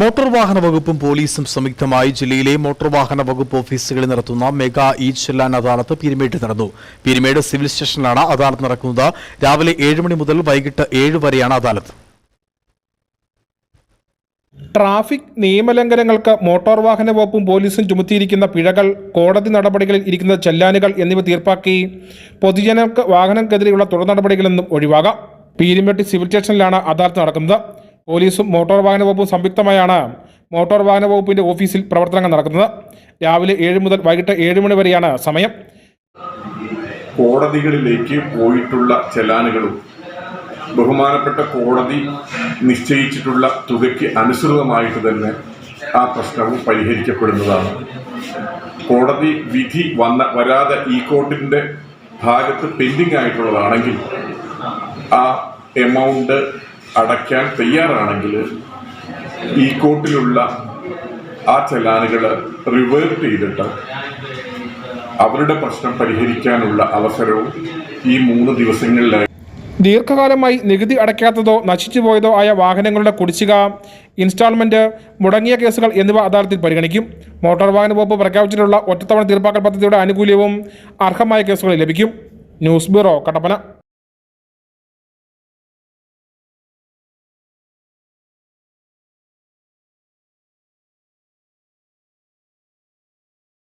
Motor വാഹന വകുപ്പും പോലീസും സംയുക്തമായി ജില്ലയിലെ മോട്ടോർ വാഹന വകുപ്പ് ഓഫീസുകളിൽ നടത്തുന്ന മെഗാ ഇ ചെല്ലാൻ അദാലത്ത് പീരുമേട്ടിൽ നടന്നു. പീരുമേട് സിവിൽ സ്റ്റേഷനിലാണ് അദാലത്ത് നടക്കുന്നത്. രാവിലെ ഏഴ് മണി മുതൽ വൈകിട്ട് ഏഴ് വരെയാണ് അദാലത്ത്. ട്രാഫിക് നിയമലംഘനങ്ങൾക്ക് മോട്ടോർ വാഹന വകുപ്പും പോലീസും ചുമത്തിയിരിക്കുന്ന പിഴകൾ കോടതി നടപടികളിൽ ഇരിക്കുന്ന ചെല്ലാനുകൾ എന്നിവ തീർപ്പാക്കി പൊതുജനങ്ങൾക്ക് വാഹനങ്ങൾക്കെതിരെയുള്ള തുടർ നടപടികളിൽ നിന്നും ഒഴിവാകാം. പീരുമേട്ടി സിവിൽ സ്റ്റേഷനിലാണ് അദാലത്ത് നടക്കുന്നത്. പോലീസും മോട്ടോർ വാഹന വകുപ്പും സംയുക്തമായാണ് മോട്ടോർ വാഹന വകുപ്പിന്റെ ഓഫീസിൽ പ്രവർത്തനങ്ങൾ നടക്കുന്നത് രാവിലെ ഏഴ് മുതൽ വൈകിട്ട് ഏഴ് മണി വരെയാണ് സമയം. കോടതികളിലേക്ക് പോയിട്ടുള്ള ചെലാനുകളും ബഹുമാനപ്പെട്ട കോടതി നിശ്ചയിച്ചിട്ടുള്ള തുകയ്ക്ക് അനുസൃതമായിട്ട് തന്നെ ആ പ്രശ്നവും പരിഹരിക്കപ്പെടുന്നതാണ്. കോടതി വിധി വന്ന വരാതെ ഈ കോർട്ടിന്റെ ഭാഗത്ത് പെൻഡിങ് ആയിട്ടുള്ളതാണെങ്കിൽ ആ എമൗണ്ട് അടയ്ക്കാൻ തയ്യാറാണെങ്കിൽ ഈ കോട്ടിലുള്ള ആ ചെലാനുകൾ റിവേർട്ട് ചെയ്തിട്ട് അവരുടെ പ്രശ്നം പരിഹരിക്കാനുള്ള അവസരവും ഈ മൂന്ന് ദിവസങ്ങളിലായി. ദീർഘകാലമായി നികുതി അടയ്ക്കാത്തതോ നശിച്ചുപോയതോ ആയ വാഹനങ്ങളുടെ കുടിശ്ശിക ഇൻസ്റ്റാൾമെന്റ് മുടങ്ങിയ കേസുകൾ എന്നിവ അദാലത്തിൽ പരിഗണിക്കും. മോട്ടോർ വാഹന വകുപ്പ് പ്രഖ്യാപിച്ചിട്ടുള്ള ഒറ്റത്തവണ തീർപ്പാക്കൽ പദ്ധതിയുടെ ആനുകൂല്യവും അർഹമായ കേസുകളിൽ ലഭിക്കും. News bureau Kattappana.